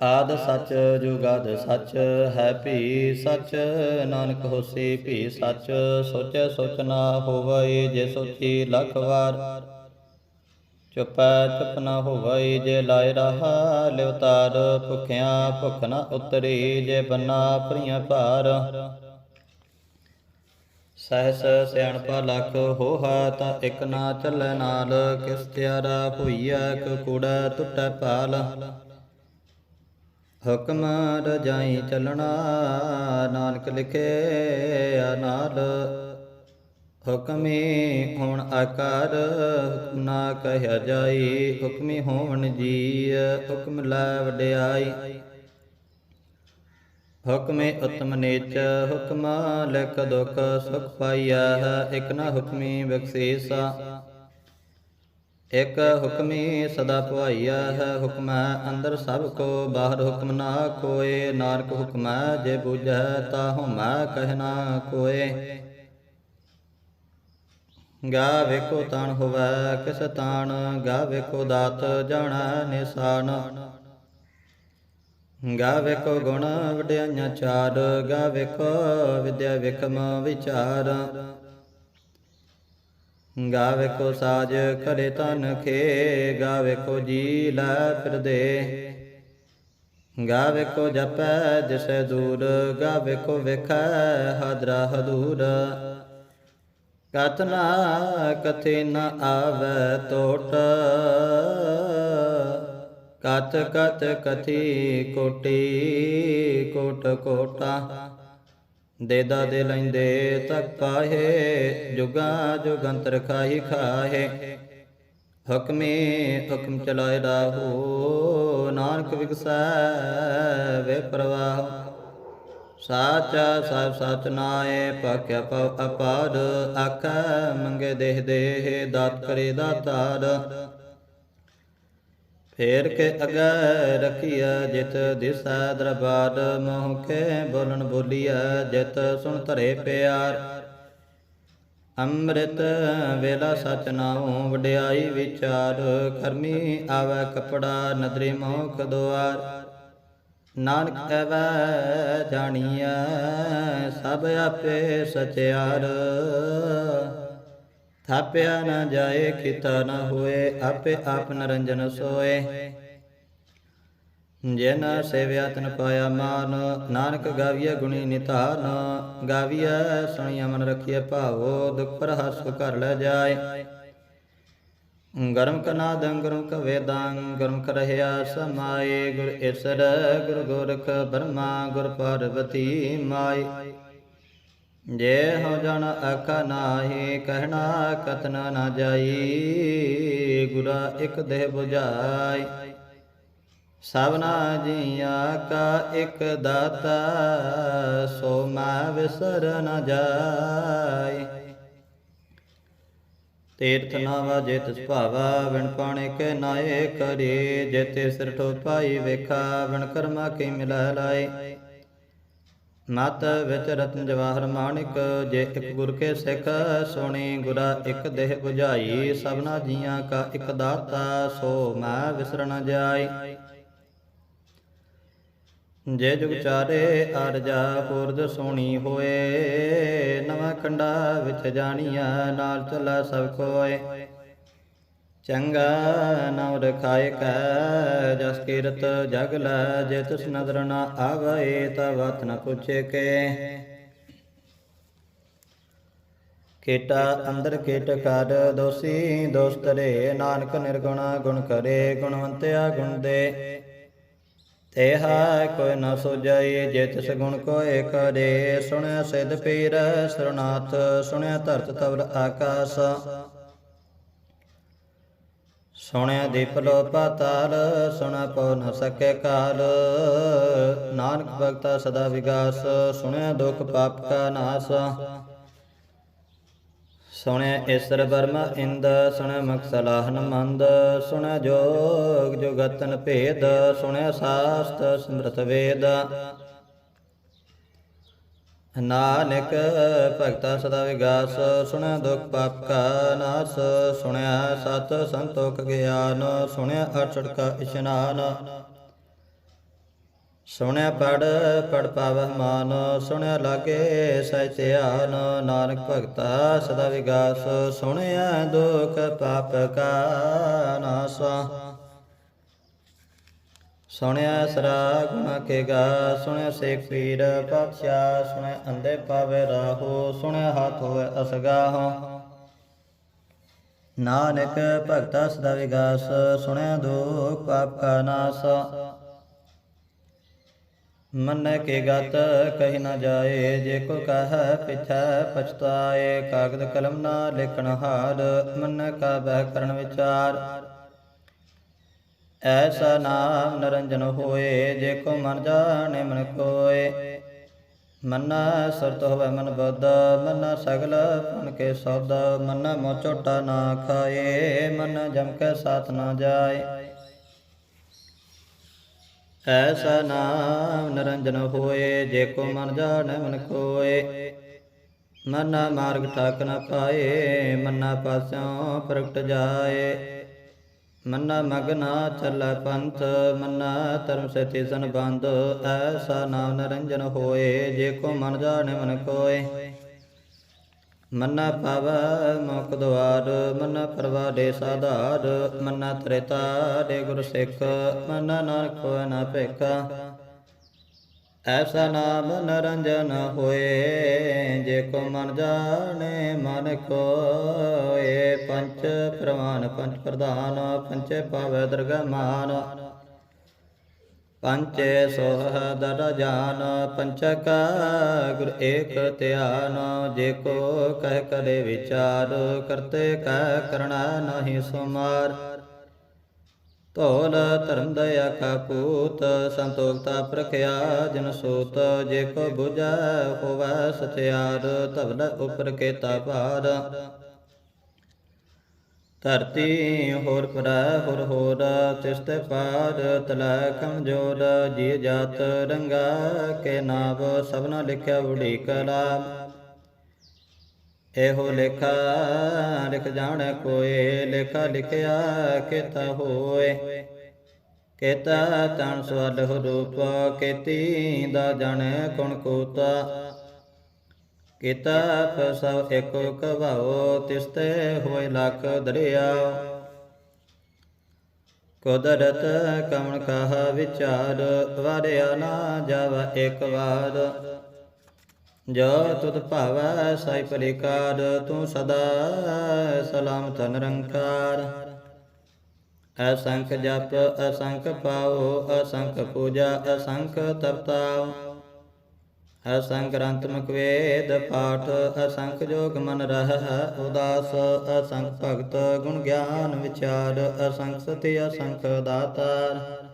ਆਦ ਸੱਚ ਜੁਗਾਦ ਸੱਚ, ਹੈ ਭੀ ਸੱਚ, ਨਾਨਕ ਹੋਸੀ ਭੀ ਸੱਚ, ਸੋਚੈ ਸੋਚ ਨਾ ਹੋਵਈ ਜੇ ਸੋਚੀ ਲੱਖ ਵਾਰ। ਚੁਪੈ ਚੁਪ ਨਾ ਹੋਵਈ ਜੇ ਲਾਇ ਰਹਾ ਲਿਵਤਾਰ ਭੁਖਿਆ ਭੁਖ ਨਾ ਉਤਰੀ ਜੇ ਬੰਨਾ ਭਰੀਆਂ ਭਾਰ। ਸਹਸ ਸਿਆਣਪਾ ਲੱਖ ਹੋਹਾ ਤਾਂ ਇੱਕ ਨਾ ਚੱਲੈ ਨਾਲ ਕਿਸ ਤਿਆਰਾ ਹੋਈਐ ਕੋ ਟੁੱਟੈ ਪਾਲ ਹੁਕਮ ਰਜਾਈ ਚੱਲਣਾ, ਨਾਨਕ ਲਿਖੇ ਨਾਲ। ਹੁਕਮੀ ਹੋਣ ਆਕਾਰ, ਹੁਕਮ ਨਾ ਕਹਿਆ ਜਾਈ, ਹੁਕਮੀ ਹੋਣ ਜੀ ਹੁਕਮ ਲੈ ਵਡਿਆਈ। ਹੁਕਮੇ ਉਤਮ ਨੀਚ ਹੁਕਮ ਲਿਖ ਦੁਖ ਸੁਖ ਪਾਈਆ ਇਕ ਨਾ ਹੁਕਮੀ ਬਖਸ਼ੀਸਾ। ਇਕ ਹੁਕਮੀ ਸਦਾ ਭਵਾਈਆ ਹੈ ਹੁਕਮ ਅੰਦਰ ਸਭ ਕੋ, ਬਾਹਰ ਹੁਕਮ ਨਾ ਕੋਏ ਨਾਨਕ ਹੁਕਮ ਜੇ ਬੁਝੈ, ਤਾ ਹੁਮੈ ਕਹਿਣਾ ਕੋਏ ਗਾ ਵੇਖੋ ਤਣ ਹੋਵੈ, ਕਿਸ ਤਾਣ ਗਾ ਵੇਖੋ ਦਾਤ, ਜਾਣਾ ਨਿਸ਼ਾਨ। ਗਾ ਵੇਖੋ ਗੁਣ ਵਡਿਆਈਆਂ ਚਾਰ, ਗਾ ਵੇਖੋ ਵਿਦਿਆ ਵਿਖਮ ਵਿਚਾਰ। ਗਾਵੇ ਕੋ ਸਾਜ ਕਰੇ ਤਨ ਖੇ, ਗਾਵੇ ਕੋ ਜੀ ਲੈ ਫਿਰਦੇ ਗਾਵੇ ਕੋ ਜਪੈ ਜਿਸੈ ਦੂਰ, ਗਾਵੇ ਕੋ ਵੇਖੈ ਹਦਰਾ ਹਦੂਰ। ਕਤਨਾ ਕਥੇ ਨ ਆਵੈ ਟੋਟ ਕਤ ਕਤ ਕਥੀ ਕੋਟੀ ਕੋਟ ਕੋਟਾ। ਦੇਦਾ ਦੇ ਲੈਂਦੇ ਤੱਕ ਜੁਗਾ ਜੁਗੰਤਰ ਖਾਹੀ ਖਾਹੇ। ਹੁਕਮੇ ਹੁਕਮ ਚਲਾਏ ਰਾਹੋ ਨਾਨਕ ਵਿਗਸੈ ਵੇ ਪ੍ਰਵਾਹ। ਸਾਚਾ ਸਾਹਿਬ ਸਚ ਨਾਏ ਪਾਕਿਆ ਪਉ ਅਪਾਰ ਆਖੈ ਮੰਗੇ ਦੇਹ ਦੇਹ, ਦਾਤ ਕਰੇ ਦਾਤਾਰ ਫੇਰ ਕੇ ਅਗੈ ਰਖੀਆ ਜਿਤ ਦਿਸੈ ਦਰਬਾਰ ਮੋਹ ਕੇ ਬੋਲਣ ਬੋਲੀਆ ਜਿਤ ਸੁਣ ਧਰੇ ਪਿਆਰ। ਅੰਮ੍ਰਿਤ ਵੇਲਾ ਸਚ ਨਾਉ ਵਡਿਆਈ ਵਿਚਾਰ ਕਰਮੀ ਆਵੈ ਕਪੜਾ ਨਦਰੀ ਮੋਖ ਦੁਆਰ। ਨਾਨਕ ਐਵੈ ਜਾਣੀਐ ਸਭ ਆਪੇ ਸਚਿਆਰ। ਥਾਪਿਆ ਨਾ ਜਾਏ, ਕੀਤਾ ਨਾ ਹੋਏ, ਆਪੇ ਆਪ ਨਰੰਜਨ ਸੋਏ। ਜਿਨ ਸੇਵਿਆ ਤਨ ਪਾਇਆ ਮਾਨ, ਨਾਨਕ ਗਾਵੀਐ ਗੁਣੀ ਨਿਧਾਨ, ਗਾਵੀਐ ਸੁਣੀਐ ਮਨ ਰਖੀਐ ਭਾਵੋ, ਦੁਖ ਪਰ ਹਸ ਕਰ ਲੈ ਜਾਏ। ਗਰਮ ਕਨਾ ਦੰਗਰਮ ਕਵੇ ਦਾੰ ਗਰਮ ਕਰਹਿਆ ਸਮਾਏ, ਗੁਰ ਈਸਰ ਗੁਰ ਗੋਰਖ ਬਰਮਾ, ਗੁਰ ਪਾਰਵਤੀ ਮਾਈ ਜੇ ਹੋ ਜਨ ਅਖ ਨਾਹੀ, ਕਹਿਣਾ ਕਤਨ ਨਾ ਜਾਈ, ਗੁਰਾ ਇਕ ਦੇਹ 부ਝਾਈ ਸਭਨਾ ਜੀਆਂ ਕਾ ਇਕ ਦਾਤਾ, ਸੋ ਮੈਂ ਵਿਸਰ ਨ ਜਾਈ। ਤੀਰਥ ਨਾਵਾ ਜੇ ਤਿਸ ਭਾਵਾ ਵਿਣ ਪਾਣੇ ਕੇ ਨਾਏ ਕਰੇ, ਜੇ ਤੇ ਸਿਰ ਠੋ ਪਾਈ ਵੇਖਾ ਵਿਣ ਕਰਮਾ ਕੀ ਮਿਲਾ ਲਾਏ ਮਤ ਵਿੱਚ ਰਤਨ ਜਵਾਹਰ ਮਾਣਿਕ, ਜੇ ਇੱਕ ਗੁਰ ਕੇ ਸਿੱਖ, ਸੋਣੀ ਗੁਰਾ ਇੱਕ ਦੇਹ 부ਝਾਈ ਸਭਨਾ ਜੀਆਂ ਕਾ ਇੱਕ ਦਾਤਾ, ਸੋ ਮੈਂ ਵਿਸਰ ਜਾਈ। ਜੇ ਜੁਗ ਚਾਰੇ ਅਰਜਾ ਪੁਰਦ ਸੋਣੀ ਹੋਏ, ਨਵਾਂ ਕੰਡਾ ਵਿੱਚ ਜਾਣੀਆ ਨਾਲ ਚਲਾ ਸਭ ਕੋਏ ਚੰਗਾ ਨਾਮ ਰਖਾਇ ਕੈ, ਜਸ ਕੀਰਤ ਜਗ ਲੈ, ਜੇ ਤਿਸ ਨਦਰ ਨ ਆਵੇ ਤਾ ਵਤ ਨ ਪੁੱਛੇ ਕੇ। ਕੀਟਾ ਅੰਦਰ ਕੀਟ ਕਰ, ਦੋਸੀ ਦੋਸਤ ਰੇ, ਨਾਨਕ ਨਿਰਗੁਣਾ ਗੁਣ ਕਰੇ, ਗੁਣਵੰਤਿਆ ਗੁਣ ਦੇ। ਤੇਹਾ ਕੋਈ ਨ ਸੋਜਾਈ ਜੇ ਤਿਸ ਗੁਣ ਕੋਇ ਕਰੇ, ਸੁਣਿਆ ਸਿਧ ਪੀਰ ਸਰਨਾਥ, ਸੁਣਿਆ ਧਰਤ ਤਵਰ ਆਕਾਸ। ਸੁਣਿਆ ਦੀਪ ਲੋ ਪਾਤਾਲ ਸੁਣਾ ਪਉ ਨ ਸਕੇ ਕਾਲ। ਨਾਨਕ ਭਗਤਾ ਸਦਾ ਵਿਗਾਸ, ਸੁਣਿਆ ਦੁਖ ਪਾਪ ਕਾ ਨਾਸ। ਸੁਣਿਆ ਈਸਰ ਬਰਮਾ ਇੰਦ, ਸੁਣਿਆ ਮਕਸਲਾਹਨ ਮੰਦ। ਸੁਣਿਆ ਜੋਗ ਜੁਗਤਨ ਭੇਦ, ਸੁਣਿਆ ਸਾਸਤ ਸਮ੍ਰਤ ਵੇਦ। ਨਾਨਕ ਭਗਤਾ ਸਦਾ ਵਿਗਾਸ ਸੁਣਿਆ ਦੁਖ ਪਾਪ ਕਾ ਨਾਸ, ਸੁਣਿਆ ਸਤ ਸੰਤੋਖ ਗਿਆਨ, ਸੁਣਿਆ ਅਠੜ ਕਾ ਇਸ਼ਨਾਨ। ਸੁਣਿਆ ਪੜ ਪੜ ਪਾਵਹਿ ਮਾਨ, ਸੁਣਿਆ ਲਾਗੇ ਸਹਿ ਧਿਆਨ, ਨਾਨਕ ਭਗਤਾ ਸਦਾ ਵਿਗਾਸ, ਸੁਣਿਆ ਦੁਖ ਪਾਪ ਕਾ ਨਾਸ। ਸੁਣਿਆ ਸਰਾ ਗੁਣਾ ਕੇ ਸੁਣਿਆ ਸੇਖ ਪੀਰ ਪਾਤਸ਼ਾਹ ਸੁਣਿਆ ਅੰਦੇ ਪਾਵੇ ਰਾਹੋ, ਸੁਣਿਆ ਹੱਥ ਹੋਏ ਅਸਗਾਹੋ। ਨਾਨਕ ਭਗਤਾ ਸਦਾ ਵਿਗਾਸ ਸੁਣਿਆ ਦੁਖ ਪਾਪ ਕਾ ਨਾਸ। ਮਨ ਕੇ ਗਤ ਕਹੀ ਨਾ ਜਾਏ, ਜੇ ਕੋ ਕਹ ਪਿਛੈ ਪਛਤਾਏ, ਕਾਗਦ ਕਲਮ ਨਾ ਲਿਖਣ ਹਾਰ ਮੰਨ ਕਾ ਬਹਿ ਕਰਨ ਵਿਚਾਰ। ਐਸਾ ਨਾਮ ਨਰੰਜਨ ਹੋਏ, ਜੇ ਕੋ ਮਨ ਜਾਣੇ ਮਨ ਕੋਏ। ਮਨ ਸਰਤ ਹੋਵੇ ਮਨ ਬੁੱਧ, ਮਨ ਸਗਲ ਮਨ ਕੇ ਸੌਦ, ਮਨ ਮੋ ਝੋਟਾ ਨਾ ਖਾਏ, ਮਨ ਜਮ ਕੇ ਸਾਥ ਨਾ ਜਾਏ। ਐਸਾ ਨਾਮ ਨਰੰਜਨ ਹੋਏ, ਜੇ ਕੋ ਮਨ ਜਾਣੈ ਮਨ ਕੋਏ। ਮਨਾ ਮਾਰਗ ਠਾਕ ਨਾ ਪਾਏ, ਮਨਾ ਪਾਸਿਓਂ ਪ੍ਰਗਟ ਜਾਏ। ਮੰਨਾ ਮਗਨਾ ਚੱਲੈ ਪੰਥ, ਮੰਨਾ ਧਰਮ ਸਤੀ ਸੰਬੰਧ, ਐਸਾ ਨਾਮ ਨਰੰਜਨ ਹੋਏ, ਜੇ ਕੋ ਮਨ ਜਾਣੈ ਮਨ ਕੋਏ। ਮੰਨਾ ਪਾਵੈ ਮੁਖ ਦਵਾਰ ਪਰਵਾ ਦੇ ਸਾਧਾਰ, ਮੰਨਾ ਤ੍ਰਿਤਾ ਦੇ ਗੁਰ ਸਿੱਖ, ਮਨਾ ਨਾਨਕ ਹੋਇ ਨਾ ਭੇਖਾ ਐਸਾ ਨਾਮ ਨਰੰਜਨ ਹੋਏ, ਜੇ ਕੋ ਮਨ ਜਾਣੇ ਮਨ ਕੋਏ ਪੰਚ ਪ੍ਰਮਾਨ ਪੰਚ ਪ੍ਰਧਾਨ, ਪੰਚੇ ਪਾਵੈ ਦਰਗਹ ਮਾਨ। ਪੰਚੇ ਸੋਹ ਦਰ ਜਾਨ ਪੰਚਕ ਗੁਰ ਏਕ ਧਿਆਨ। ਜੇ ਕੋ ਕਹਿ ਕਰੇ ਵਿਚਾਰ, ਕਰਤੇ ਕਹਿ ਕਰਣਾ ਨਹੀਂ ਸੁਮਾਰ। ਧੋਲ ਧਰਮ ਦਇਆ ਕਾ ਪੂਤ ਸੰਤੋਖਤਾ ਪ੍ਰਖਿਆ ਜਨ ਸੂਤ, ਜੇ ਕੋ 부ਜੈ ਹੋਵੈ ਸਚਿਆਰ ਧਵਲ ਉਪਰ ਕੇਤਾ ਭਾਰ। ਧਰਤੀ ਹੋਰ ਪਰੈ, ਹੋਰ ਹੋਰ, ਤਿਸਤੇ ਪਾਰ, ਤਲੈ ਕਮਜੋਰ ਜੀ ਜਾਤ ਰੰਗਾ, ਕੇ ਨਾਮ ਸਭਨਾ ਲਿਖਿਆ ਬੁੜੀ ਕਲਾਮ ਇਹੋ ਲੇਖਾ ਲਿਖ ਜਾਣ ਕੋਏ, ਲੇਖਾ ਲਿਖਿਆ ਕਿਤਾ ਹੋਏ। ਕੇਤਾ ਤਨ ਸਵਲ ਰੂਪ, ਕੇਤੀ ਦਾ ਜਣ ਕੁਣ ਕੋਤਾ। ਕੀਤਾ ਫਸਵ ਏਕੋ ਕਭਾਓ ਤਿਸਤੇ ਹੋਏ ਲੱਖ ਦਰਿਆ। ਕੁਦਰਤ ਕਮਣ ਕਹ ਵਿਚਾਰ, ਵਾਰਿਆ ਨਾ ਜਾਵ ਇਕ ਵਾਰ। ਜੋ ਤੁਧ ਭਾਵੈ ਸਾਈ ਪਰਿਕਾਰ, ਤੂੰ ਸਦਾ ਸਲਾਮਤ ਨਿਰੰਕਾਰ ਅਸੰਖ ਜਪ, ਅਸੰਖ ਪਾਓ, ਅਸੰਖ ਪੂਜਾ, ਅਸੰਖ ਤਪਤਾਓ। ਅਸੰਖ ਗ੍ਰੰਥਮਕ ਵੇਦ ਪਾਠ, ਅਸੰਖ ਜੋਗ ਮਨ ਰਹ ਉਦਾਸ। ਅਸੰਖ ਭਗਤ ਗੁਣ ਗਿਆਨ ਵਿਚਾਰ, ਅਸੰਖ ਸਤੀ, ਅਸੰਖ ਦਾਤਾਰ।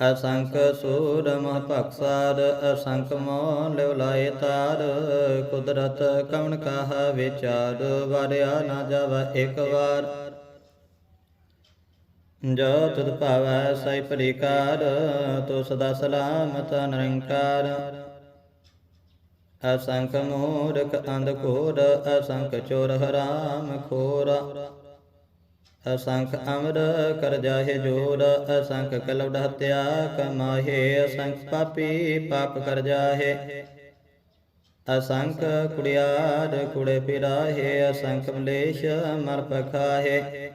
ਅਸੰਖ ਸੂਰ ਮਹ ਭਖਸਾਰ ਅਸੰਖ ਮੋਹ ਲਿਵ ਲਾਏ ਤਾਰ। ਕੁਦਰਤ ਕਵਣ ਕਾਹ ਵਿਚਾਰ, ਵਾਰਿਆ ਨਾ ਜਾਵ ਇੱਕ ਵਾਰ। ਜੋ ਤੁਧ ਭਾਵੈ ਸਾਈ ਪਰਿਕਾਰ ਤੋ ਸਦਾ ਸਲਾਮਤ ਨਿਰੰਕਾਰ। ਅਸੰਖ ਮੂਰਖ ਅੰਧ ਘੋਰ, ਅਸੰਖ ਚੋਰ ਹਰਾਮ ਖੋਰ। ਅਸੰਖ ਅਮਰ ਕਰ ਜਾਹੇ ਜੋਰ ਅਸੰਖ ਕਲਵਡ ਹਤਿਆ ਕਮਾਹੇ, ਅਸੰਖ ਪਾਪੀ ਪਾਪ ਕਰ ਜਾਹੇ। ਅਸੰਖ ਕੁੜਿਆਰ ਕੁੜੇ ਫਿਰਾਹੇ ਅਸੰਖ ਮਲੇਸ਼ ਮਰ ਪਖਾਹੇ।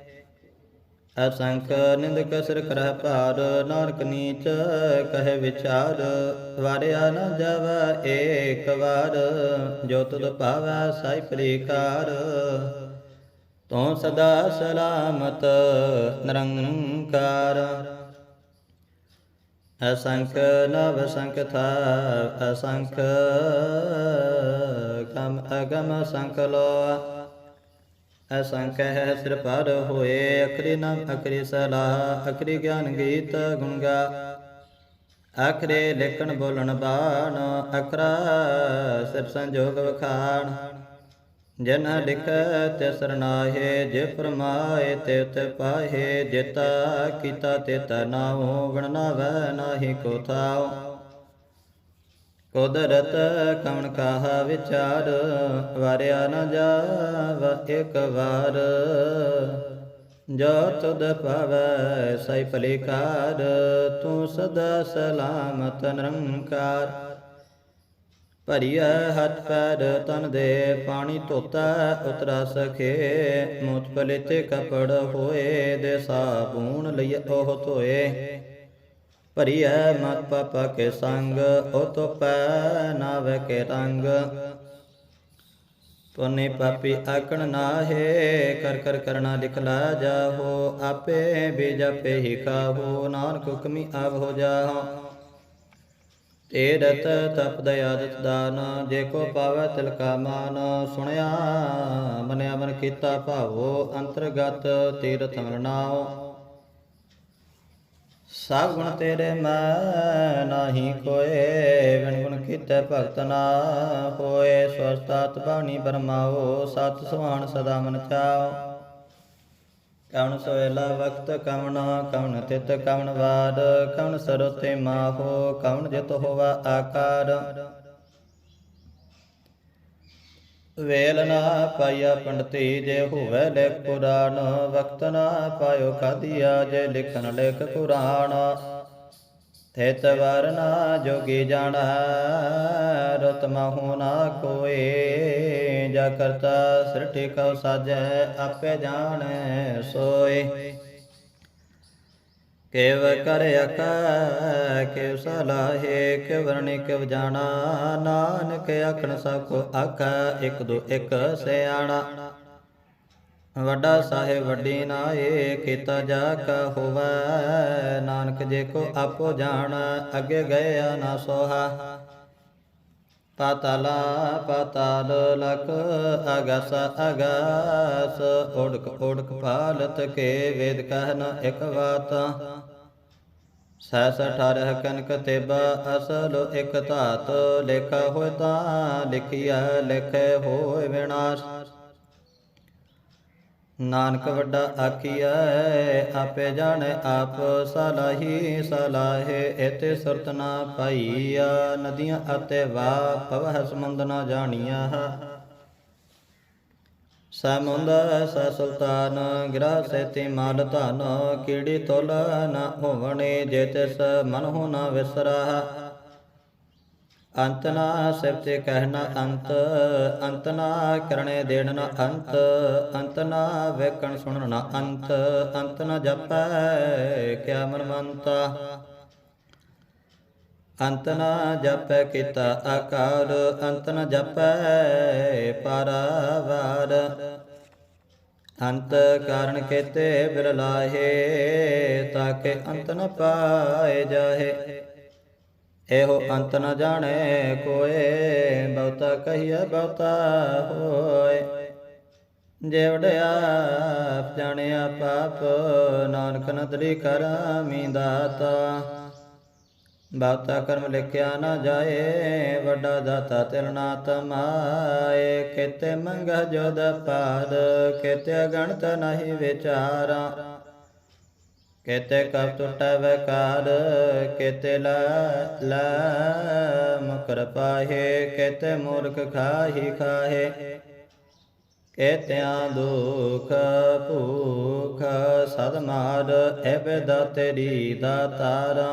ਅਸੰਖ ਨਿੰਦਕ ਸਿਰ ਕਰਹਿ ਭਾਰ, ਨਾਨਕ ਨੀਚ ਕਹੇ ਵਿਚਾਰ, ਵਾਰਿਆ ਨ ਜਾਵ ਏਕ ਵਾਰ, ਜੋ ਤੁਧ ਭਾਵੈ ਸਾਈ ਪ੍ਰੀਕਾਰ। ਤੂੰ ਸਦਾ ਸਲਾਮਤ ਨਿਰੰਕਾਰ। ਅਸੰਖ ਨਵ ਸੰਖ ਅਸੰਖ ਕਮ ਅਗਮ ਸੰਖ ਲੋ। ਅਸੰਖ ਹੈ ਸਿਰ ਪਰ ਹੋਏ, ਅਖਰੀ ਨਾਮ ਅਖਰੀ ਸਲਾਹ ਅਖਰੀ ਗਿਆਨ ਗੀਤ ਗੁਣਗਾ ਅਖਰੇ ਲੇਖਣ ਬੋਲਣ ਬਾਣ, ਅਖਰਾ ਸਿਰ ਸੰਜੋਗ ਵਖਾਣ। ਜਨ ਲਿਖੈ ਤੇ ਸਰਨਾਹੇ, ਜੇ ਫਰਮਾਏ ਤੇ ਤੇ ਪਾਹੇ, ਜਿਤਾ ਕੀਤਾ ਤੇ ਨਾਉ, ਗਣ ਵੈ ਨਾਹੀ ਕੋ ਥਾਉ। ਕੁਦਰਤ ਕਵਣ ਕਾਹਾ ਵਿਚਾਰ, ਵਾਰਿਆ ਨ ਜਾਵ ਇੱਕ ਵਾਰ। ਜੋ ਤੁਧ ਪਾਵੈ ਸਈ ਭਲੇਕਾਰ ਤੂੰ ਸਦਾ ਸਲਾਮਤ ਨਿਰੰਕਾਰ। ਭਰੀਐ ਹੱਥ ਪੈਰ ਤਨ ਦੇ, ਪਾਣੀ ਧੋਤਾ ਉਤਰਾ ਸਖੇ। ਮੂਤ ਪਲਿਤੇ ਕਪੜ ਹੋਏ ਦੇ ਸਾਬੂਨ ਲਈ ਉਹ ਧੋਏ। ਭਰੀਐ ਮਤ ਪਾਪਾ ਕੇ ਸੰਗ, ਉਹ ਤੋ ਪੈ ਨਾਵੇ ਕੇ ਰੰਗ। ਪੁਨੇ ਪਾਪੀ ਆਕਣ ਨਾਹੇ, ਕਰ ਕਰ ਕਰਨਾ ਲਿਖਲਾ ਜਾਹੋ। ਆਪੇ ਬੀਜਪੇ ਹੀ ਖਾਹੋ, ਨਾਨਕ ਹੁਕਮੀ ਆਵ ਹੋ ਜਾਹੋ। ਤੇਰਤ ਤਪ ਦਇਆਦਤ ਦਾਨ, ਜੇ ਕੋ ਪਾਵੈ ਤਿਲ ਕਾ ਮਾਨ। ਸੁਣਿਆ, ਮਨਿਆ ਮਨ ਕੀਤਾ ਭਾਵੋ, ਅੰਤਰਗਤ ਤੀਰਥ ਮਰਨਾਓ ਸਭ ਗੁਣ ਤੇਰੇ ਮੈਂ ਨਾਹੀ ਕੋਏ ਵਿਣ ਗੁਣ ਕੀਤੇ ਭਗਤ ਨਾ ਹੋਏ। ਸਵਸਤਾਤ ਬਾਣੀ ਬਰਮਾਓ, ਸਤ ਸੁਹਾਣ ਸਦਾ ਮਨ ਚਾਓ ਕਵਣ ਸੋਇਲਾ ਵਕਤ ਕਵਣ ਕਵਣ ਤਿਤ ਕਵਣ ਵਾਰ, ਕਵਣ ਸਰੋਤੇ ਮਾਹੋ, ਕਵਣ ਜਿਤ ਹੋਵਾ ਆਕਾਰ। ਵੇਲ ਨਾ ਪਾਇਆ ਪੰਡਤੀ ਜੇ ਹੋਵੇ ਲਿਖ ਪੁਰਾਣ ਵਕਤ ਨਾ ਪਾਇਓ ਕਾਦੀਆ ਜੇ ਲਿਖਣ ਲਿਖ ਪੁਰਾਣ ਥੇਤ ਵਰ ਨਾ ਜੋਗੀ ਜਾਣਾ, ਰਤ ਮਹੁ ਨਾ ਕੋਏ, ਜਾ ਕਰਤਾ ਸ੍ਰਿਠੀ ਕਉ ਸਾਜੈ ਆਪੇ ਜਾਣੈ ਸੋਏ। ਕੇਵ ਕਰ ਅਕਾ ਕੇ ਸਲਾਹੇ ਕੇ ਵਰਣਿ ਕੇ ਜਾਣਾ, ਨਾਨਕ ਆਖਣ ਸਭ ਕੋ ਆਖਾ, ਇੱਕ ਦੋ ਇੱਕ ਸਿਆਣਾ। ਵੱਡਾ ਸਾਹਿਬ ਵੱਡੀ ਨਾਏ ਕੀਤਾ ਜਾ ਕਾ ਹੋਵੈ। ਨਾਨਕ ਜੇ ਕੋ ਆਪੋ ਜਾਣ, ਅੱਗੇ ਗਿਆ ਨਾ ਸੋਹਾ। ਪਾਤਾਲਾ, ਪਾਤਾਲ ਲਖ, ਅਗਸ ਅਗਸ, ਉੜਕ ਓੜਕ ਪਾਲਤ ਕੇ ਵੇਦ ਕਹਿਨ ਇਕ ਬਾਤ ਸੈਸ ਅਠਾਰਹ ਕਨਕ ਤੇਬਾ, ਅਸਲ ਇਕ ਧਾਤ, ਲੇਖਾ ਹੋਇ ਤਾਂ ਲਿਖਿਆ ਲਿਖੇ ਹੋਇ ਵਿਨਾਸ਼। ਨਾਨਕ ਵੱਡਾ ਆਖੀਐ, ਆਪੇ ਜਾਣੈ ਆਪ ਸਲਾਹੀ ਸਲਾਹੇ ਇਤੇ ਸੁਰਤ ਨਾ ਪਾਈਆ ਨਦੀਆਂ ਅਤੇ ਵਾ ਪਵਹ ਸਮੁੰਦ ਨਾ ਜਾਣੀਆ ਸਮੁੰਦ ਸ ਸੁਲਤਾਨ, ਗਿਰਾ ਸੇਤੀ ਮਾਲ ਧਨ ਕੀੜੀ ਤੁਲ ਨਾ ਹੋਵਣੇ, ਜੇ ਤਿਸ ਮਨ ਹੋ ਨਾ ਵਿਸਰਾ। ਅੰਤ ਨਾ ਸਿਫਤੇ ਕਹਿਣਾ ਅੰਤ ਅੰਤ ਨਾ ਕਰਨੇ ਦੇਣ ਨਾ ਅੰਤ ਅੰਤ ਨਾ ਵੇਖਣ ਸੁਣਨ ਨਾ ਅੰਤ ਅੰਤ ਨਾ ਜਪੈ ਕਿਆ ਮਨਵੰਤਾ। ਅੰਤ ਨਾ ਜਪੈ ਕੀਤਾ ਆਕਾਰ ਅੰਤ ਨਾ ਜਪੈ ਪਰਵਾਰ। ਅੰਤ ਕਾਰਨ ਕੇਤੇ ਬਿਰਲਾਹੇ ਤਾਕੇ ਅੰਤ ਨ ਪਾਏ ਜਾਹੇ। ਇਹੋ ਅੰਤ ਨ ਜਾਣੈ ਕੋਏ ਬਹੁਤਾ ਕਹੀਐ ਬਹੁਤਾ ਹੋਏ। ਜੇ ਵਡਿਆ ਜਾਣਿਆ ਪਾਪ ਨਾਨਕ ਨਦਰੀ ਕਰਾਮੀ ਦਾਤਾ ਬਹੁਤਾ ਕਰਮ ਲਿਖਿਆ ਨਾ ਜਾਏ ਵੱਡਾ ਦਾਤਾ ਤਿਲ ਨਾ ਤਮਾਏ। ਕਿਤੇ ਮੰਗਹ ਜੋਦ ਪਾਰ ਕਿਤੇ ਗਣਤ ਨਹੀਂ ਵਿਚਾਰਾ। ਕੇਤੇ ਕਬ ਟੁਟੈ ਵਕਾਰ ਕੇਤੇ ਲਾ ਲਾ ਮੁਕਰ ਪਾਹੇ, ਕੇਤੇ ਮੂਰਖ ਖਾਹੀ ਖਾਹੇ। ਕੇਤਿਆਂ ਦੁਖ ਭੂਖ ਸਦ ਮਾਰ ਐਬਦਾ ਤੇਰੀ ਦਾਤਾਰਾ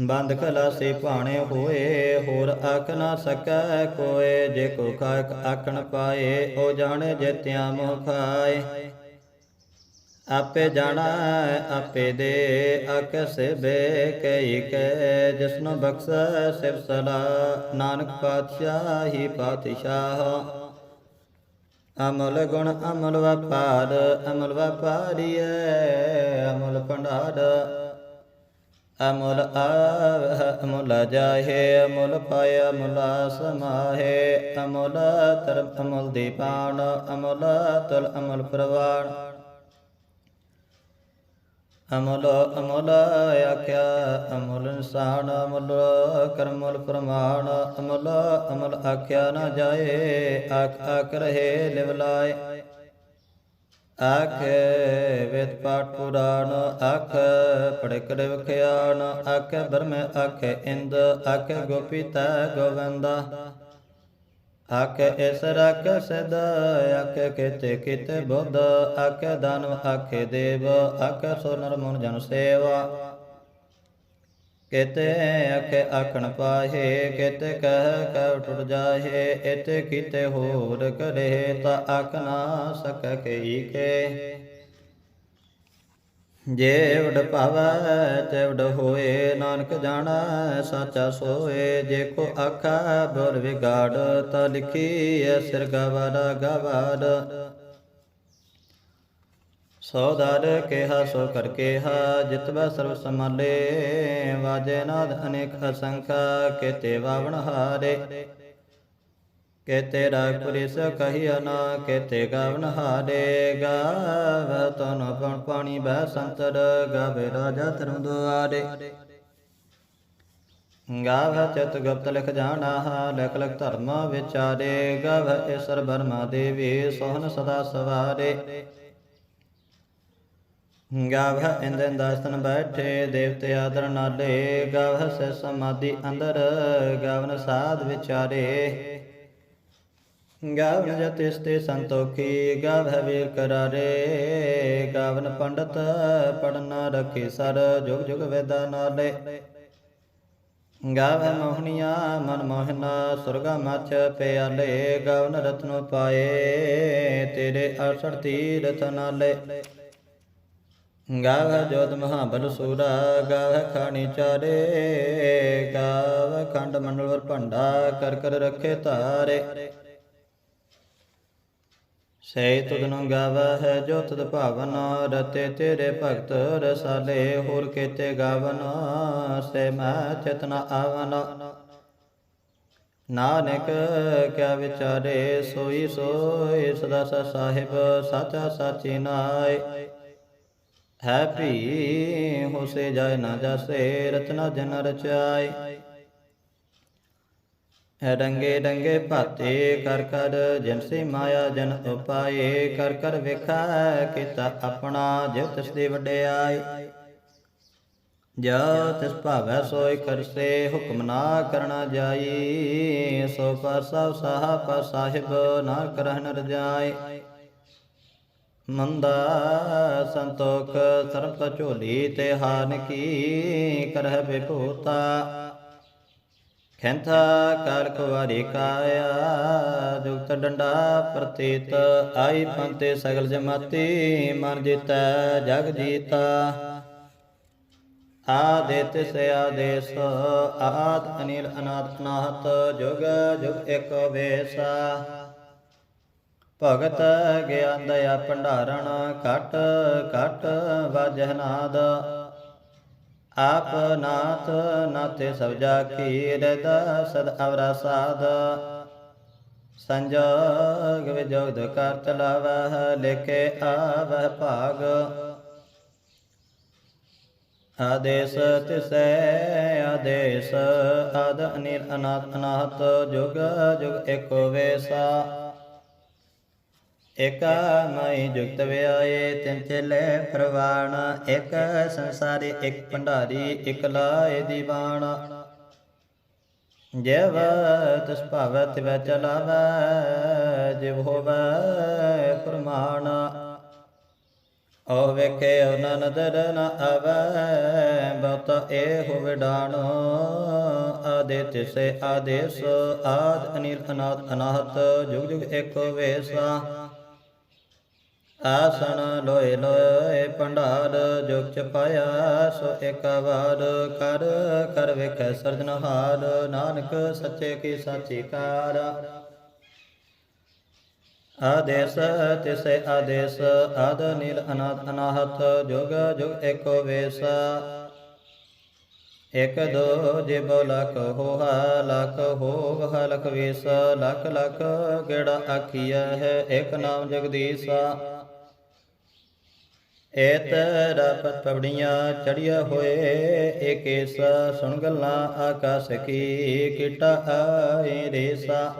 ਬੰਦ ਕਲਾ ਭਾਣੇ ਹੋਏ, ਹੋਰ ਆਖ ਨਾ ਸਕੈ ਕੋਏ, ਜੇ ਕੋ ਖਾਕ ਆਖਣ ਪਾਏ, ਉਹ ਜਾਣੇ ਜਿਤਿਆ ਮੋਹ ਖਾਏ। ਆਪੇ ਜਾਣਾ, ਆਪੇ ਦੇ ਆਕ ਸਿਬੇ, ਕਈ ਕੈ, ਜਿਸਨੂੰ ਬਖਸ਼ੈ ਸਿਵ ਸਲਾ ਨਾਨਕ ਪਾਤਸ਼ਾਹੀ ਪਾਤਸ਼ਾਹ। ਅਮਲ ਗੁਣ ਅਮਲ ਵਪਾਰ, ਅਮਲ ਵਪਾਰੀਐ, ਅਮਲ ਭੰਡਾਰ। ਅਮੁਲ ਆਵ ਅਮੁਲ ਜਾਹੇ, ਅਮੁਲ ਪਾਇਆ ਅਮੁਲ ਸਮਾਹੇ। ਅਮੁਲ ਧਰਮ, ਅਮੁਲ ਦੀਪਾਨ, ਅਮੁਲ ਤਲ, ਅਮੁਲ ਪ੍ਰਵਾਨ। ਅਮਲ ਅਮਲ ਆਖਿਆ, ਅਮਲ ਇਨਸਾਨ, ਅਮਲ ਕਰਮਲ ਪ੍ਰਮਾਣ ਅਮਲ ਅਮਲ ਆਖਿਆ ਨਾ ਜਾਏ, ਆਖ ਆਖ ਰਹੇ ਲਿਵ ਲਾਏ। ਆਖ ਵੇਦ ਪਾਠ ਪੁਰਾਣ, ਆਖ ਪੜ੍ਹ ਕਰ ਵਿਖਿਆਨ, ਆਖ ਬਰਮ ਆਖ ਇੰਦ, ਆਖ ਗੋਪੀ ਤੈ ਗੋਵੰਦਾ। ਆਖ ਇਸ ਰਕ ਸਦ ਆਖ ਕਿਤ ਕਿਤ ਬੁੱਧ, ਆਖ ਦਾਨਵ ਆਖੇ ਦੇਵ, ਆਖ ਸੋ ਨਰ ਮਨ ਜਨ ਸੇਵਾ। ਕਿਤੇ ਆਖ ਆਖਣ ਪਾਹੇ, ਕਿਤੇ ਕਹਿ ਕਹਿ ਟੁੱਟ ਜਾਹੇ ਇਤੇ ਕਿਤੇ ਹੋਰ ਕਰੇ ਤਾ ਆਖ ਨਾ ਸਕ ਕਈ ਕੇ। ਜੇ ਵਡ ਭਾਵੈ, ਤੇ ਹੋਏ, ਨਾਨਕ ਜਾਣੈ, ਸਾਚਾ ਸੋਏ। ਜੇ ਕੋ ਆਖਾ ਬੋਲ ਵਿਗਾੜ, ਤਾ ਲਿਖੀ ਐ ਸਿਰ ਗਵਾੜਾ ਗਵਾੜ। ਸੋਦਰ ਕਿਹਾ, ਸੋ ਕਰ ਕਿਹਾ ਜਿਤਵਾ ਸਰਬ ਸਮਾਲੇ ਵਾਜੇ ਨਾਦ ਅਨੇਕ ਅਸੰਖ, ਕੇਤੇ ਵਾਵਣ ਹਾਰੇ। ਕੇਤੇ ਰਾਗ ਪੁਰਿਸ ਕਹੀਆ ਨਾ, ਕੇਤੇ ਗਾਵਨ ਹਾਰੇ, ਗਾਵ ਤਨ ਪਣ ਪਾਣੀ ਬਹਿ ਸੰਤਰ, ਗਾਵੇ ਰਾਜਾ ਤਰੁ ਦੁਆਰੇ। ਗਾਵ ਚਿਤ ਗੁਪਤ ਲਿਖ ਜਾਣਾ, ਲਖ ਲਖ ਧਰਮ ਵਿਚਾਰੇ, ਗਾਵ ਈਸ਼ਰ ਬਰਮਾ ਦੇਵੀ ਸੋਹਨ ਸਦਾ ਸਵਾਰੇ। ਗਾਵ ਇੰਦਨ ਦਾਸਨ ਬੈਠੇ, ਦੇਵਤੇ ਆਦਰ ਨਾਲੇ, ਗਾਵ ਸੇ ਸਮਾਧੀ ਅੰਦਰ, ਗਾਵਨ ਸਾਧ ਵਿਚਾਰੇ। ਗਾਵਨ ਜਤਿਸਤੇ ਸੰਤੋਖੀ ਗਾਵ ਵੀਰ ਕਰਾਰੇ। ਗਾਵਨ ਪੰਡਤ ਪੜਨਾ ਰਖੇ, ਸਰ ਜੁਗ ਜੁਗ ਵੇਦਾ ਨਾਲੇ। ਗਾਵ ਮੋਹਨੀਆ, ਮਨ ਮੋਹਨਾ, ਸੁਰਗਾ ਮਛ ਪਿਆਲੇ। ਗਾਵਨ ਰਤਨੋ ਪਾਏ, ਤੇਰੇ ਅਸਰ ਤੀਰਥ ਨਾਲੇ। ਗਾਵ ਜੋਤ ਮਹਾਬਲ ਸੂਰਾ ਗਾਵ ਖਾਣੀ ਚਾਰੇ। ਗਾਵ ਖੰਡ ਮੰਡਲ ਵਰ ਭੰਡਾ, ਕਰ ਕਰ ਰੱਖੇ ਧਾਰੇ। ਸੇ ਤੁਧਨੁ ਗਾਵੈ ਹੈ ਜੋ ਤਦ ਭਾਵਨ ਰਤੇ ਤੇਰੇ ਭਗਤ ਰਸਾਲੇ, ਹੋਰ ਕੇਤੇ ਗਾਵਨ ਸੇ ਮੈਂ ਚਿਤਨਾ ਆਵਨ। ਨਾਨਕ ਕਿਆ ਵਿਚਾਰੇ, ਸੋਈ ਸੋਈ ਸਦਾ ਸਾਹਿਬ, ਸਾਚਾ ਸਾਚੀ ਨਾਏ। ਹੈ ਭੀ ਹੋਸੇ ਜਾਏ ਨਾ ਜਾਸੇ ਰਚਨਾ ਜਨ ਰਚਾਏ। ਰੰਗੇ ਰੰਗੇ ਭਾਤੇ ਕਰ ਕਰ ਜਿਨਸੀ ਮਾਇਆ ਜਨ ਉਪਾਏ, ਕਰ ਕਰ ਵੇਖਾ ਕੀਤਾ ਆਪਣਾ, ਜਿਉ ਤਿਸ ਦੀ ਵਡਿਆਈ ਜੋ ਤਿਸ ਭਾਵੈ ਸੋਈ ਕਰਸੇ, ਹੁਕਮ ਨਾ ਕਰਨਾ ਜਾਈ। ਸੋ ਪਾਸਾ ਸਾਹਾ ਪਾ ਸਾਹਿਬ ਨਾ ਕਰਹਿ ਰਜਾਈ ਮੰਦਾ ਸੰਤੋਖ ਸਰਪ ਝੋਲੀ ਤੇ ਹਾਨ ਕੀ ਕਰਹਿ ਬਿਭੂਤਾ ਖੈਂਥਾ ਕਾਲ ਕੁਵਾਰੀ ਕਾਇਆ ਜੁਗਤ ਡੰਡਾ ਪ੍ਰਤੀਤ, ਆਈ ਪੰਤੇ ਸਗਲ ਜਮਾਤੀ, ਮਨ ਜੀਤੈ, ਜਗ ਜੀਤਾ। ਆਦਿਤ ਸੇ ਆਦੇਸ, ਆਦ ਅਨਿਲ ਅਨਾਦ ਅਨਾਹਤ, ਜੁਗ ਜੁਗ ਇਕ ਵੇਸਾ। ਭਗਤ ਗਿਆਨ ਦਇਆ ਭੰਡਾਰਣ, ਘਟ ਘਟ ਵਾਜਹ ਨਾਦ। ਆਪ ਨਾਥ ਨਾਥੇ ਸਭ ਜਾ ਕੀ ਰਦਾ ਸਦ ਅਵਰਾ ਸਾਧ। ਸੰਜੋਗ ਵਿਜੋਗ ਕਰ ਚਲਾਵਹ ਲਿਖੇ ਆਵਹ ਭਾਗ। ਆਦੇਸ ਤਿਸੈ, ਆਦੇਸ ਆਦ ਅਨਿਲ ਅਨਾਥ ਅਨਾਹਤ ਜੁਗ ਜੁਗ ਏਕੋ ਵੇਸਾ। ਇਕ ਮਾਈ ਜੁਗਤ ਵਿਆਏ ਤਿੰਨ ਚੇਲੇ ਪ੍ਰਵਾਣ, ਇਕ ਸੰਸਾਰੀ, ਇਕ ਭੰਡਾਰੀ, ਇਕ ਲਾਏ ਦੀਵਾਨ ਜਿਵ ਤਿਸ ਭਾਵੈ, ਤਿਵੈ ਚਲਾਵੈ, ਜਿਵ ਹੋਵੈ ਪ੍ਰਮਾਣ। ਓ ਵੇਖੇ ਨ ਨਦਰ ਨ ਆਵੈ ਬਤ ਏਹੁ ਵਿਡਾਣ। ਆਦੇ ਤਿਸੇ ਆਦੇਸ ਆਦ ਅਨਿਲ ਅਨਾਦ ਅਨਾਹਤ, ਜੁਗ ਜੁਗ ਏਕੋ ਵੇਸਾ। ਆਸਣ ਲੋਏ ਲੋਏ ਭੰਡਾਰ ਜੁਗ ਚ ਪਾਇਆ ਸੋ ਇੱਕ ਵਾਰ ਕਰ ਕਰ ਵੇਖੈ ਸਰਜਨਹਾਰ ਨਾਨਕ ਸੱਚੇ ਕੀ ਸਾਚੀ ਕਾਰ। ਆਦੇਸ ਤਿਸੇ ਆਦੇਸ, ਆਦ ਨੀਲ ਅਨਾਥ ਅਨਾਹਤ, ਜੁਗ ਜੁਗ ਏਕੋ ਵੇਸਾ। ਇਕ ਦੋ ਜਿਬ ਲਖ ਹੋਹਾ, ਲਖ ਹੋਵ ਲਖ ਵੀਸ। ਲਖ ਲਖ ਗੇੜਾ ਆਖੀਆ ਹੈ, ਇਕ ਨਾਮ ਜਗਦੀਸ਼ਾ। ਏਤ ਰਪਤ ਪਵੜੀਆਂ ਚੜਿਆ ਹੋਏ ਏਕੇਸ ਸੁਣ ਗੱਲਾਂ ਆਕਾਸ ਕੀ, ਕਿਟਾ ਆਏ ਰੇਸਾ।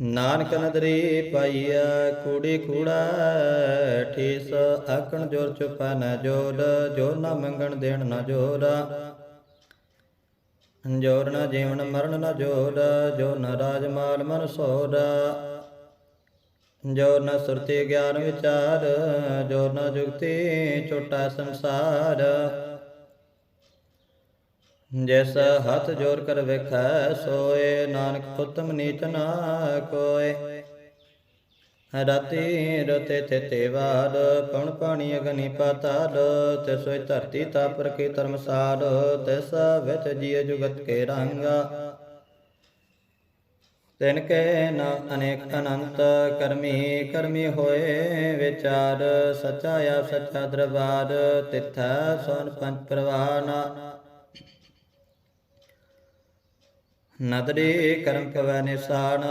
ਨਾਨਕ ਨਦਰੀ ਪਾਈਆ ਕੂੜੀ ਕੂੜਾ ਠੀਸ, ਆਕਣ ਜੋਰ ਚੁਪਾ ਨਾ ਜੋੜ ਜੋ ਨਾ ਮੰਗਣ ਦੇਣ ਨਾ ਜੋਰਾ ਜੋਰ ਨ ਜੀਵਨ ਮਰਨ ਨਾ ਜੋੜ ਜੋ ਨਾ ਰਾਜ ਮਾਲ ਮਨ ਸੋਰਾ ਜੋਰ ਨ ਸੁਰਤੀ ਗਿਆਨ ਵਿਚਾਰ ਜੋਰ ਨ ਜੁਗਤੀ ਛੋਟਾ ਸੰਸਾਰ। ਜੈਸ ਹੱਥ ਜੋਰ ਕਰ ਵੇਖੈ, ਸੋਏ ਨਾਨਕ ਉਤਮ ਨੀਚ ਨਾ ਕੋਏ। ਰਾਤੀ ਰਤੇ ਤੇ ਤੇਵਾਰ ਪਉਣ ਪਾਣੀ ਅਗਨੀ ਪਾਤਾਲ ਤੇ ਸੋਈ ਧਰਤੀ ਤਾਪਰ ਕੀ ਧਰਮਸਾਲ ਤਿਸ ਵਿੱਚ ਜੀਅ ਜੁਗਤ ਕੇ ਰੰਗਾ। ਤਿਨ ਕੇ ਨਾਮ ਅਨੇਕ ਅਨੰਤ, ਕਰਮੀ ਕਰਮੀ ਹੋਏ ਵਿਚਾਰ, ਸਚਾ ਆ ਸਚਾ ਦਰਬਾਰ, ਤਿਥੈ ਸੋਨ ਪੰਜ ਪ੍ਰਵਾਨਾ। ਨਦਰੀ ਕਰਮ ਪਵੈ ਨਿਸਾਨ,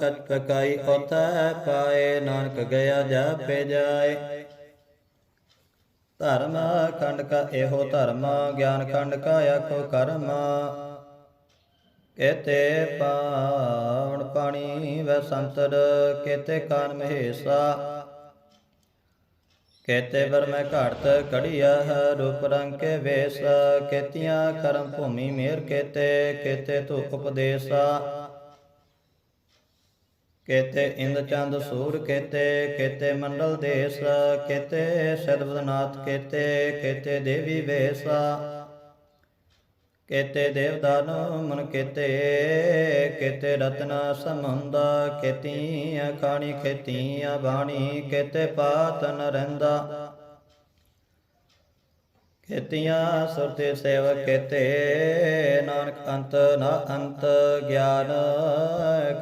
ਕਚ ਪਕਾਈ ਉਤੈ ਪਾਏ, ਨਾਨਕ ਗਿਆ ਜਾਪੇ ਜਾਏ। ਧਰਮ ਖੰਡ ਕਾ ਇਹੋ ਧਰਮ, ਗਿਆਨ ਖੰਡ ਕਾ ਆਖੋ ਕਰਮ। ਕੇਤੇ ਪਾਵਨ ਪਾਣੀ ਵਸੰਤਰ ਸੰਤਰ, ਕੇਤੇ ਕਾਨ ਮਹੇਸਾ। ਕੇਤੇ ਬਰ ਮੈਂ ਘਾਟਤ ਕੜੀਆ ਰੂਪ ਰੰਗ ਕੇ ਵੇਸ। ਕੇਤੀਆਂ ਕਰਮ ਭੂਮੀ ਮੇਰ ਕੇਤੇ ਕੇਤੇ ਤੂ ਉਪਦੇਸਾ। ਕੇਤੇ ਇੰਦ ਚੰਦ ਸੂਰ ਕੇਤੇ ਕੇਤੇ ਮੰਡਲ ਦੇਸ। ਕੇਤੇ ਸਦਵਦਨਾਥ ਕੇਤੇ ਕੇਤੇ ਦੇਵੀ ਵੇਸਾ। ਕੇਤੇ ਦੇਵਦਾਨੋ ਮਨ ਕੇਤੇ ਕੇਤੇ ਰਤਨਾ ਸਮੰਦ ਕੇਤੀਆਂ ਖਾਣੀ ਖੇਤੀਆਂ ਬਾਣੀ, ਕੇਤੇ ਪਾਤ ਨ ਰਹਿੰਦਾ। ਕੇਤੀਆਂ ਸੁਰਤੇ ਸੇਵਕ ਕੇਤੇ, ਨਾਨਕ ਅੰਤ ਨਾ ਅੰਤ ਗਿਆਨ,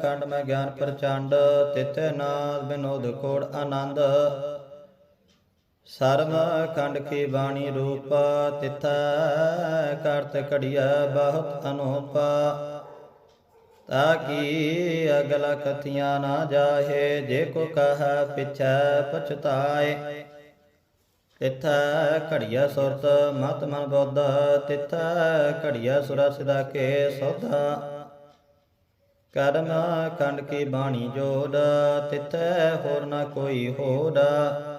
ਖੰਡ ਮੈਂ ਗਿਆਨ ਪ੍ਰਚੰਡ ਤਿਤਿ ਨਾਦ ਬਿਨੋਦ ਕੋੜ ਆਨੰਦ। ਸਰਮ ਖੰਡ ਕੀ ਬਾਣੀ ਰੂਪ, ਤਿਥਾ ਕਰਤ ਘੜੀਆ ਬਹੁਤ ਅਨੋਪਾ। ਤਾ ਕੀ ਅਗਲਾ ਕਥੀਆਂ ਨਾ ਜਾਹੇ, ਜੇ ਕੋ ਕਹਾ ਪਿਛੈ ਪਛਤਾਏ। ਤਿਥੈ ਘੜੀਆ ਸੁਰਤ, ਮਤ ਮਨ ਬੁੱਧ, ਤਿਥੈ ਘੜੀਆ ਸੁਰਾ ਸਿਦਾ ਕੇ ਸੋਧਾ। ਕਰਮ ਖੰਡ ਕੀ ਬਾਣੀ ਜੋੜ, ਤਿਥੈ ਹੋਰ ਨਾ ਕੋਈ ਹੋੜਾ।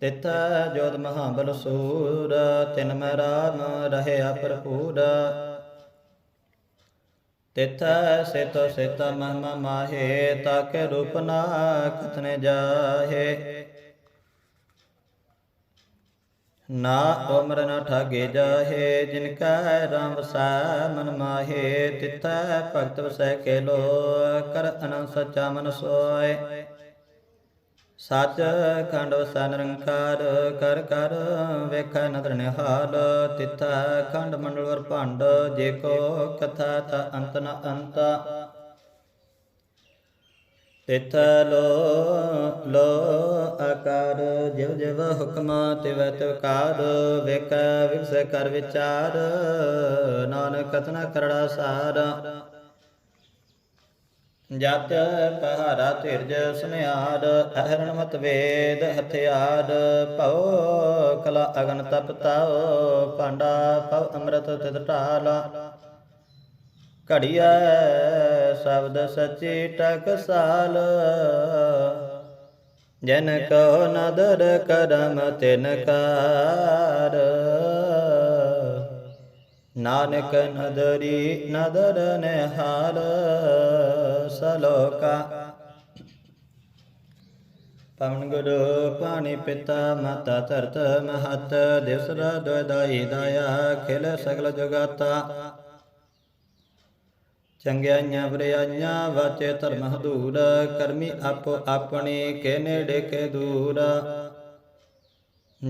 ਤਿਥੈ ਜੋਤ ਮਹਾਬਲ ਸੂਰ, ਤਿਨ ਮੈਂ ਰਾਮ ਰਹਿਆ ਭਰਪੂਰ। ਤਿਥੈ ਸਿਤ ਸਿਤ ਮਹਿਮਾ ਮਾਹੇ, ਤਾਕੇ ਰੂਪ ਨਾ ਕਥਨੇ ਜਾਹੇ। ਨਾ ਉਮਰ ਨ ਠਾਗੇ ਜਾਹੇ, ਜਿਨ ਕੈ ਰਾਮ ਵਸੈ ਮਨ ਮਾਹੇ, ਤਿਥੈ ਭਗਤ ਵਸੈ ਕੇ ਲੋ ਕਰ ਅਨੰਦ ਸਚਾ ਮਨ ਸੋਏ। ਸੱਚ ਖੰਡ ਵਸੈ ਨਿਰੰਕਾਰ, ਕਰ ਕਰ ਵੇਖੈ ਨਦਰ ਨਿਹਾਲ, ਤਿਥਾ ਖੰਡ ਮੰਡਲ ਵਰ ਭੰਡ, ਜੇ ਕੋ ਕਥਾ ਤਾ ਅੰਤ ਨ ਅੰਤ। ਤਿਥ ਲੋ ਲੋ ਆਕਾਰ, ਜਿਵ ਜਿਵ ਹੁਕਮ ਤਿਵ ਤਿਵਕਾਰ ਵੇਖੈ ਵਿਗਸ ਕਰ ਵਿਚਾਰ, ਨਾਨਕ ਕਥਨਾ ਕਰੜਾ ਸਾਰਾ। ਜਤ ਪਹਾਰਾ ਧਿਰਜ ਸੁਨਿਆਰ ਅਹਰਣ ਮਤ ਵੇਦ ਹਥਿਆਰ। ਭਉ ਕਲਾ ਅਗਨ ਤਪਤਾਓ ਭਾਂਡਾ ਭਉ ਅੰਮ੍ਰਿਤ ਤਿਤ ਢਾਲਾ। ਘੜੀਐ ਸ਼ਬਦ ਸਚੀ ਟਕਸਾਲ। ਜਨ ਕੋ ਨਦਰ ਕਰਮ ਤਿਨ ਕਾਰ। ਨਾਨਕ ਨਦਰੀ ਨਦਰ ਨਿਹਾਲ। ਸਲੋਕਾ ਪਵਨ ਗੁਰੂ ਪਾਣੀ ਪਿਤਾ ਮਾਤਾ ਧਰਤ ਮਹਤ ਦਿਸਰਾ ਦੁਇਦਾਈ ਦਾਇਆ, ਖਿਲ ਸਗਲ ਜਗਾਤਾ। ਚੰਗਿਆਈਆਂ ਬਰਿਆਈਆਂ ਵਾਚੇ ਧਰਮ ਹਦੂਰ, ਕਰਮੀ ਆਪੋ ਆਪਣੀ ਕੇ ਨੇੜੇ ਕੇ ਦੂਰ।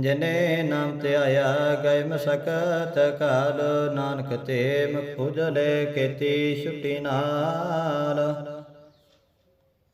ਜਿਨੇ ਨਾਮ ਤੇ ਆਇਆ ਗਏ ਮਸਕਤ ਕਾਲ, ਨਾਨਕ ਤੇ ਮੁਖੁਜਲੇ ਕੀਤੀ ਛੁੱਟੀ ਨਾਲ।